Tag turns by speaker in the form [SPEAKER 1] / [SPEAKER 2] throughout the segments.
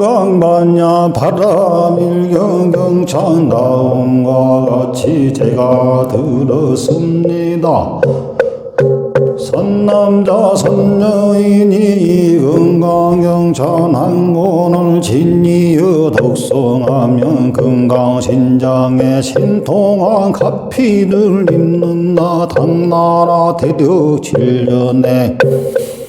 [SPEAKER 1] 금강반야 바람일경경찬 다음과 같이 제가 들었습니다. 선남자 선녀인이 금강경찬 한 권을 진이어 독송하면 금강신장에 신통한 가피를 입는다 당나라 대륙 7년에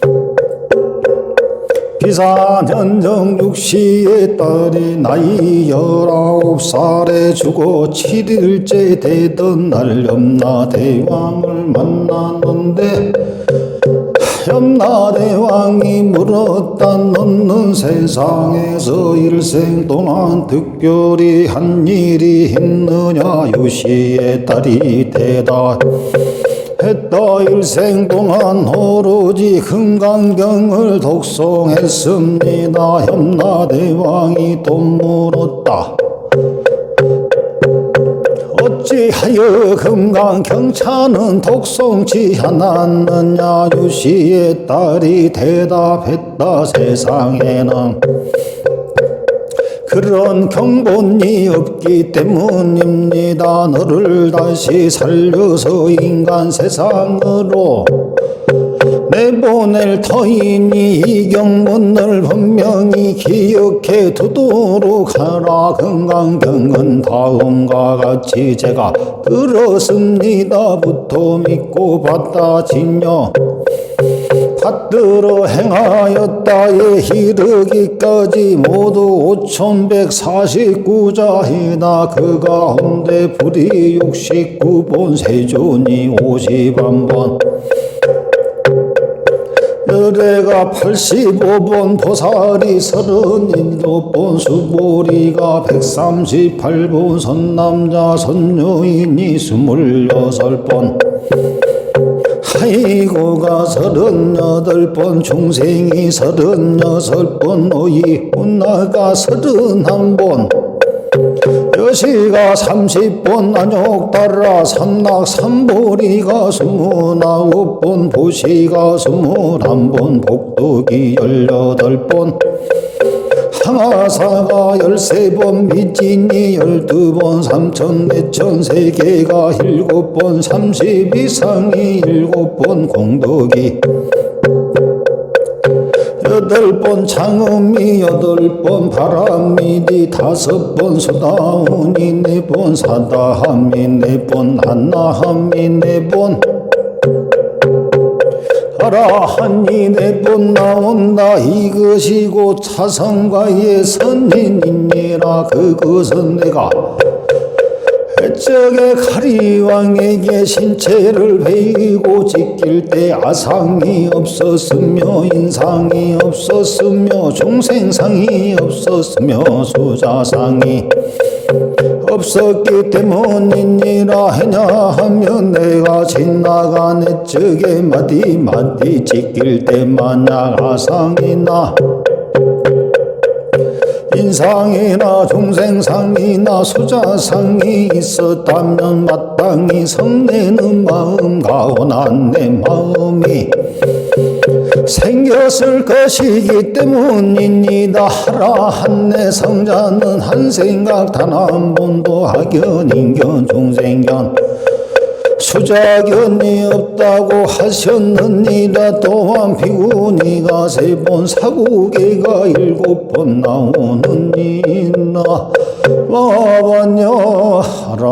[SPEAKER 1] 비산현정 육시의 딸이 나이 열아홉 살에 죽어 7일째 되던 날 염라 대왕을 만났는데 염라 대왕이 물었다 너는 세상에서 일생 동안 특별히 한 일이 있느냐? 유시의 딸이 대답 했다 일생 동안 오로지 금강경을 독송했습니다. 염라대왕이 또 물었다. 어찌하여 금강경차는 독송치 않았느냐 유시의 딸이 대답했다 세상에는 그런 경본이 없기 때문입니다. 너를 다시 살려서 인간 세상으로 내보낼 터이니 이 경문 을 분명히 기억해 두도록 하라 금강경은 다음과 같이 제가 들었습니다부터 믿고 받다지뇨 받들어 행하였다에 이르기까지 모두 5149자이나 그 가운데 불이 69번 세존이 51번. 열애가 85번 보살이 37번 수보리가 138번 선남자 선녀인이 26번 아이고가 서른여덟 번 중생이 서른여섯 번 노이 운나가 서른한 번. 여시가 삼십 번 안욕따라 삼락 삼보리가 스물아홉 번 보시가 스물한 번 복덕이 열여덟 번 항아사가 열세 번 미진이 열두 번 삼천 내천 세계가 일곱 번 삼십 이상이 일곱 번 공덕이 여덟 번 창음이 여덟 번 바람이디 다섯 번 소다운이 네번 사다함이 네번 안나함이 네번 아라하니 네번 나온다. 이것이 고 차성과의 선인이니라. 그것은 내가 해적의 가리왕에게 신체를 베이고 지킬 때 아상이 없었으며 인상이 없었으며 중생상이 없었으며 수자상이 없었기 때문이니라 하냐 하면 내가 지나간 해적의 마디 마디 지킬 때 만약 아상이나. 인상이나 중생상이나 수자상이 있었다면 마땅히 성내는 마음 가오난 내 마음이 생겼을 것이기 때문입니다. 하라 한내 성자는 한 생각 단 한 번도 하견 인견 중생견 수자견이 없다고 하셨느니라. 또한 비구니가 세 번 사고개가 일곱 번 나오느니라. 와반여 하라